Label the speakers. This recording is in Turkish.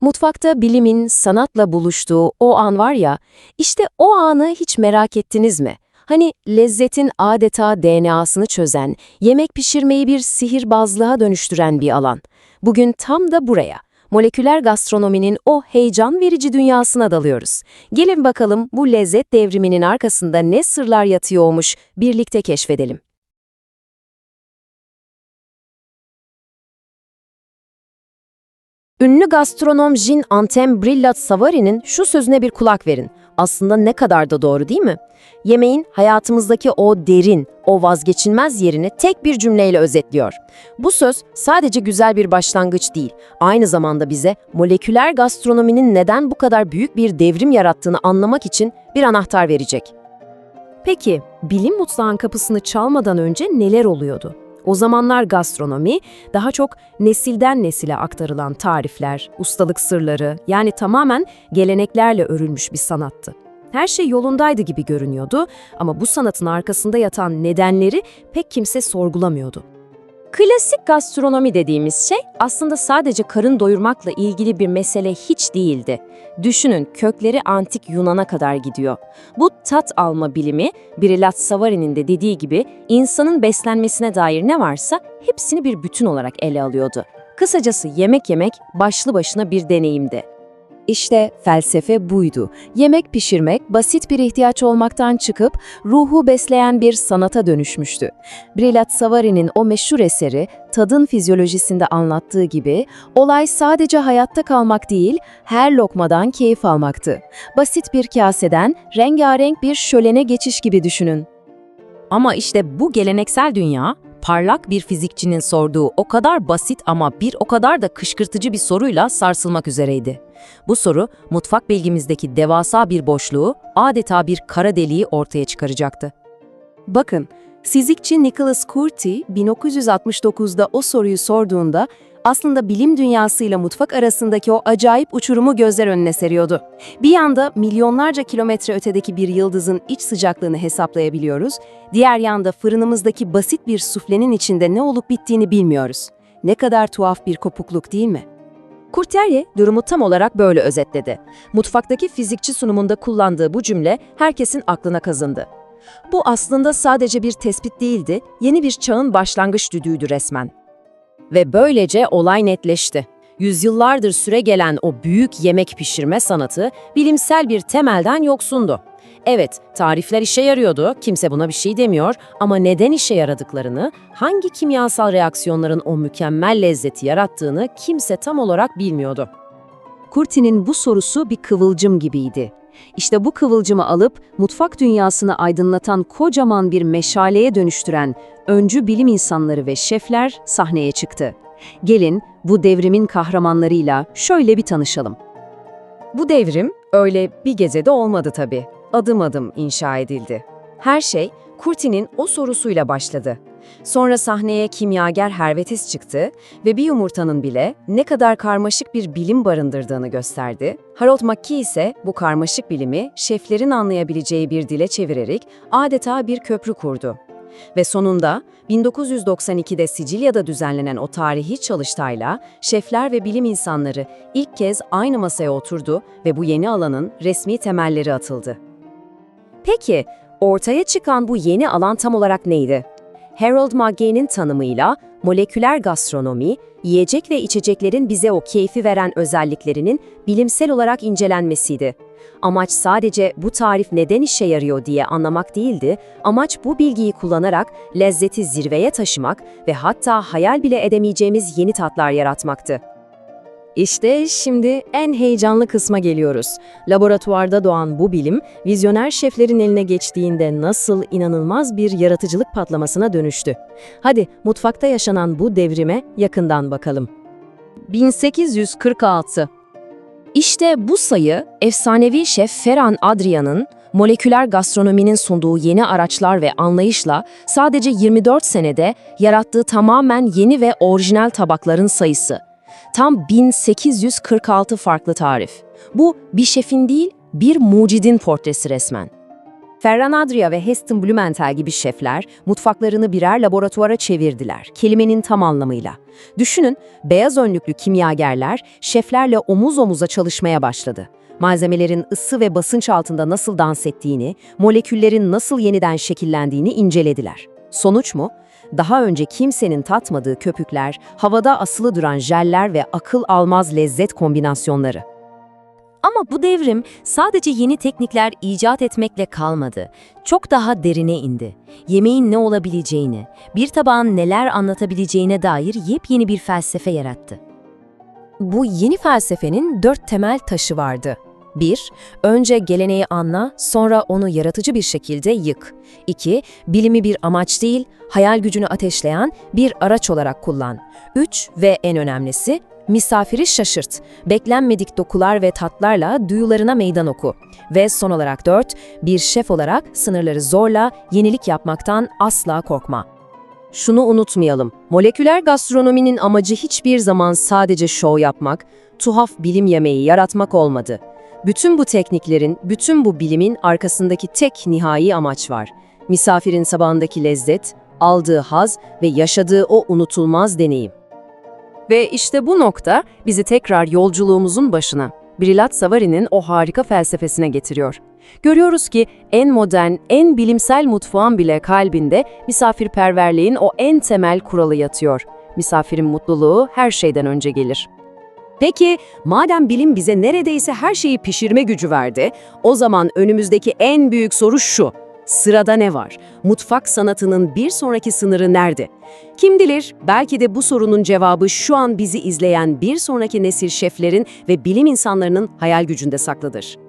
Speaker 1: Mutfakta bilimin sanatla buluştuğu o an var ya, işte o anı hiç merak ettiniz mi? Hani lezzetin adeta DNA'sını çözen, yemek pişirmeyi bir sihirbazlığa dönüştüren bir alan. Bugün tam da buraya, moleküler gastronominin o heyecan verici dünyasına dalıyoruz. Gelin bakalım bu lezzet devriminin arkasında ne sırlar yatıyormuş birlikte keşfedelim. Ünlü gastronom Jean Antoine Brillat Savary'nin şu sözüne bir kulak verin. Aslında ne kadar da doğru değil mi? Yemeğin hayatımızdaki o derin, o vazgeçilmez yerini tek bir cümleyle özetliyor. Bu söz sadece güzel bir başlangıç değil, aynı zamanda bize moleküler gastronominin neden bu kadar büyük bir devrim yarattığını anlamak için bir anahtar verecek. Peki, bilim mutfağın kapısını çalmadan önce neler oluyordu? O zamanlar gastronomi daha çok nesilden nesile aktarılan tarifler, ustalık sırları yani tamamen geleneklerle örülmüş bir sanattı. Her şey yolundaydı gibi görünüyordu ama bu sanatın arkasında yatan nedenleri pek kimse sorgulamıyordu. Klasik gastronomi dediğimiz şey aslında sadece karın doyurmakla ilgili bir mesele hiç değildi. Düşünün kökleri antik Yunan'a kadar gidiyor. Bu tat alma bilimi, Brillat Savary'nin de dediği gibi insanın beslenmesine dair ne varsa hepsini bir bütün olarak ele alıyordu. Kısacası yemek yemek başlı başına bir deneyimdi. İşte felsefe buydu. Yemek pişirmek basit bir ihtiyaç olmaktan çıkıp ruhu besleyen bir sanata dönüşmüştü. Brillat Savary'nin o meşhur eseri tadın fizyolojisinde anlattığı gibi olay sadece hayatta kalmak değil, her lokmadan keyif almaktı. Basit bir kaseden rengarenk bir şölene geçiş gibi düşünün. Ama işte bu geleneksel dünya, parlak bir fizikçinin sorduğu o kadar basit ama bir o kadar da kışkırtıcı bir soruyla sarsılmak üzereydi. Bu soru, mutfak bilgimizdeki devasa bir boşluğu, adeta bir kara deliği ortaya çıkaracaktı. Bakın, fizikçi Nicholas Curti 1969'da o soruyu sorduğunda aslında bilim dünyasıyla mutfak arasındaki o acayip uçurumu gözler önüne seriyordu. Bir yanda milyonlarca kilometre ötedeki bir yıldızın iç sıcaklığını hesaplayabiliyoruz, diğer yanda fırınımızdaki basit bir suflenin içinde ne olup bittiğini bilmiyoruz. Ne kadar tuhaf bir kopukluk değil mi? Kurterye durumu tam olarak böyle özetledi. Mutfaktaki fizikçi sunumunda kullandığı bu cümle herkesin aklına kazındı. Bu aslında sadece bir tespit değildi, yeni bir çağın başlangıç düdüğüydü resmen. Ve böylece olay netleşti. Yüzyıllardır süre gelen o büyük yemek pişirme sanatı bilimsel bir temelden yoksundu. Evet, tarifler işe yarıyordu, kimse buna bir şey demiyor ama neden işe yaradıklarını, hangi kimyasal reaksiyonların o mükemmel lezzeti yarattığını kimse tam olarak bilmiyordu. Curti'nin bu sorusu bir kıvılcım gibiydi. İşte bu kıvılcımı alıp mutfak dünyasını aydınlatan kocaman bir meşaleye dönüştüren öncü bilim insanları ve şefler sahneye çıktı. Gelin bu devrimin kahramanlarıyla şöyle bir tanışalım. Bu devrim öyle bir gecede olmadı tabii. Adım adım inşa edildi. Her şey Curti'nin o sorusuyla başladı. Sonra sahneye kimyager Hervetis çıktı ve bir yumurtanın bile ne kadar karmaşık bir bilim barındırdığını gösterdi. Harold McKee ise bu karmaşık bilimi şeflerin anlayabileceği bir dile çevirerek adeta bir köprü kurdu. Ve sonunda 1992'de Sicilya'da düzenlenen o tarihi çalıştayla şefler ve bilim insanları ilk kez aynı masaya oturdu ve bu yeni alanın resmi temelleri atıldı. Peki, ortaya çıkan bu yeni alan tam olarak neydi? Harold Maggie'nin tanımıyla moleküler gastronomi, yiyecek ve içeceklerin bize o keyfi veren özelliklerinin bilimsel olarak incelenmesiydi. Amaç sadece bu tarif neden işe yarıyor diye anlamak değildi, amaç bu bilgiyi kullanarak lezzeti zirveye taşımak ve hatta hayal bile edemeyeceğimiz yeni tatlar yaratmaktı. İşte şimdi en heyecanlı kısma geliyoruz. Laboratuvarda doğan bu bilim, vizyoner şeflerin eline geçtiğinde nasıl inanılmaz bir yaratıcılık patlamasına dönüştü. Hadi mutfakta yaşanan bu devrime yakından bakalım. 1846 İşte bu sayı, efsanevi şef Ferran Adria'nın moleküler gastronominin sunduğu yeni araçlar ve anlayışla sadece 24 senede yarattığı tamamen yeni ve orijinal tabakların sayısı. Tam 1846 farklı tarif. Bu bir şefin değil, bir mucidin portresi resmen. Ferran Adria ve Heston Blumenthal gibi şefler mutfaklarını birer laboratuvara çevirdiler, kelimenin tam anlamıyla. Düşünün, beyaz önlüklü kimyagerler şeflerle omuz omuza çalışmaya başladı. Malzemelerin ısı ve basınç altında nasıl dans ettiğini, moleküllerin nasıl yeniden şekillendiğini incelediler. Sonuç mu? Daha önce kimsenin tatmadığı köpükler, havada asılı duran jeller ve akıl almaz lezzet kombinasyonları.
Speaker 2: Ama bu devrim sadece yeni teknikler icat etmekle kalmadı. Çok daha derine indi. Yemeğin ne olabileceğini, bir tabağın neler anlatabileceğine dair yepyeni bir felsefe yarattı.
Speaker 3: Bu yeni felsefenin dört temel taşı vardı. 1. Önce geleneği anla, sonra onu yaratıcı bir şekilde yık. 2. Bilimi bir amaç değil, hayal gücünü ateşleyen bir araç olarak kullan. 3. Ve en önemlisi, misafiri şaşırt. Beklenmedik dokular ve tatlarla duyularına meydan oku. Ve son olarak 4. Bir şef olarak sınırları zorla, yenilik yapmaktan asla korkma.
Speaker 1: Şunu unutmayalım, moleküler gastronominin amacı hiçbir zaman sadece şov yapmak, tuhaf bilim yemeği yaratmak olmadı. Bütün bu tekniklerin, bütün bu bilimin arkasındaki tek nihai amaç var. Misafirin sabahındaki lezzet, aldığı haz ve yaşadığı o unutulmaz deneyim. Ve işte bu nokta bizi tekrar yolculuğumuzun başına, Brillat Savari'nin o harika felsefesine getiriyor. Görüyoruz ki en modern, en bilimsel mutfağın bile kalbinde misafirperverliğin o en temel kuralı yatıyor. Misafirin mutluluğu her şeyden önce gelir. Peki, madem bilim bize neredeyse her şeyi pişirme gücü verdi, o zaman önümüzdeki en büyük soru şu. Sırada ne var? Mutfak sanatının bir sonraki sınırı nerede? Kim bilir, belki de bu sorunun cevabı şu an bizi izleyen bir sonraki nesil şeflerin ve bilim insanlarının hayal gücünde saklıdır.